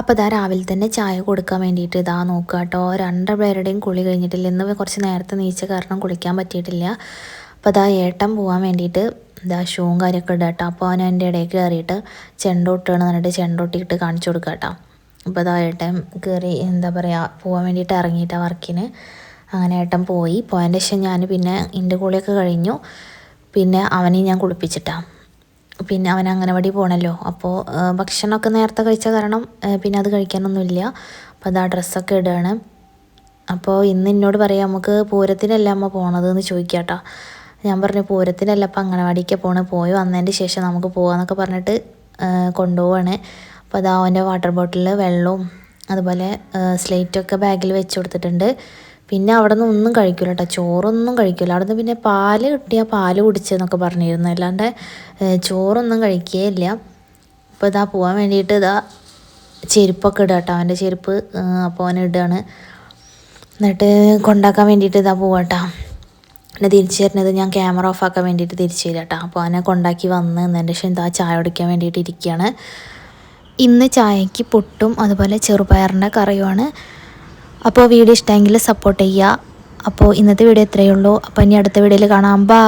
അപ്പോൾ ഇതാ രാവിലെ തന്നെ ചായ കൊടുക്കാൻ വേണ്ടിയിട്ട് ഇതാ നോക്കുക കേട്ടോ. രണ്ട് പേരുടെയും കുളി കഴിഞ്ഞിട്ടില്ല. ഇന്ന് കുറച്ച് നേരത്തെ നീച്ച കാരണം കുളിക്കാൻ പറ്റിയിട്ടില്ല. അപ്പോൾ ഇതാ ഏട്ടൻ പോകാൻ വേണ്ടിയിട്ട് ഇതാ ഷൂവും കാര്യമൊക്കെ ഇടുക കേട്ടോ. അപ്പോൾ അവൻ എന്റെ ഇടയിൽ കയറിയിട്ട് ചെണ്ടോട്ടാണ് എന്നിട്ട് ചെണ്ടോട്ടിയിട്ട് കാണിച്ചു കൊടുക്കുക കേട്ടോ. അപ്പോൾ ഇതാ ഏട്ടൻ കയറി എന്താ പറയുക പോകാൻ വേണ്ടിയിട്ട് ഇറങ്ങിയിട്ടാണ് വർക്കിന്. അങ്ങനെ ഏട്ടൻ പോയി. പോയതിന്റെ ശേഷം ഞാൻ പിന്നെ എന്റെ കുളിയൊക്കെ കഴിഞ്ഞു. പിന്നെ അവനെ ഞാൻ കുളിപ്പിച്ചിട്ടാണ് പിന്നെ അവൻ അംഗനവാടി പോകണമല്ലോ അപ്പോൾ ഭക്ഷണമൊക്കെ നേരത്തെ കഴിച്ച കാരണം പിന്നെ അത് കഴിക്കാനൊന്നുമില്ല. അപ്പോൾ അത് ആ ഡ്രസ്സൊക്കെ ഇടുകയാണ് അപ്പോൾ ഇന്ന് എന്നോട് പറയാം നമുക്ക് പൂരത്തിനല്ല അമ്മ പോണത് എന്ന് ചോദിക്കാട്ടോ. ഞാൻ പറഞ്ഞു പൂരത്തിനല്ല അപ്പം അംഗനവാടിക്ക് പോണ്. പോയി വന്നതിന്റെ ശേഷം നമുക്ക് പോകാമെന്നൊക്കെ പറഞ്ഞിട്ട് കൊണ്ടുപോവാണ്. അപ്പോൾ അത് അവന്റെ വാട്ടർ ബോട്ടിലിൽ വെള്ളവും അതുപോലെ സ്ലേറ്റൊക്കെ ബാഗിൽ വെച്ച് കൊടുത്തിട്ടുണ്ട്. പിന്നെ അവിടെ നിന്ന് ഒന്നും കഴിക്കില്ല കേട്ടോ ചോറൊന്നും കഴിക്കില്ല അവിടെ നിന്ന് പിന്നെ പാൽ കിട്ടിയാൽ പാൽ കുടിച്ചെന്നൊക്കെ പറഞ്ഞിരുന്നു. അല്ലാണ്ട് ചോറൊന്നും കഴിക്കുകയില്ല അപ്പോൾ ഇതാ പോകാൻ വേണ്ടിയിട്ട് ഇതാ ചെരുപ്പൊക്കെ ഇടുക കേട്ടോ. അവന്റെ ചെരുപ്പ് അപ്പോൾ അവൻ ഇടുകയാണ്. എന്നിട്ട് കൊണ്ടാക്കാൻ വേണ്ടിയിട്ട് ഇതാ പോവാട്ടോ എന്നെ തിരിച്ചു തരുന്നത് ഞാൻ ക്യാമറ ഓഫ് ആക്കാൻ വേണ്ടിയിട്ട് തിരിച്ചു തരാം കേട്ടോ. അപ്പോൾ അവനെ കൊണ്ടാക്കി വന്ന് എന്നതിന്റെ ശേഷം ഇതാ ചായ കുടിക്കാൻ വേണ്ടിയിട്ട് ഇരിക്കുകയാണ്. ഇന്ന് ചായക്ക് പുട്ടും അതുപോലെ ചെറുപയറിന്റെ കറിയുമാണ്. അപ്പോൾ വീഡിയോ ഇഷ്ടമെങ്കിൽ സപ്പോർട്ട് ചെയ്യുക. അപ്പോൾ ഇന്നത്തെ വീഡിയോ ഇത്രയേ ഉള്ളൂ. അപ്പോൾ ഇനി അടുത്ത വീഡിയോയിൽ കാണാം. ബാ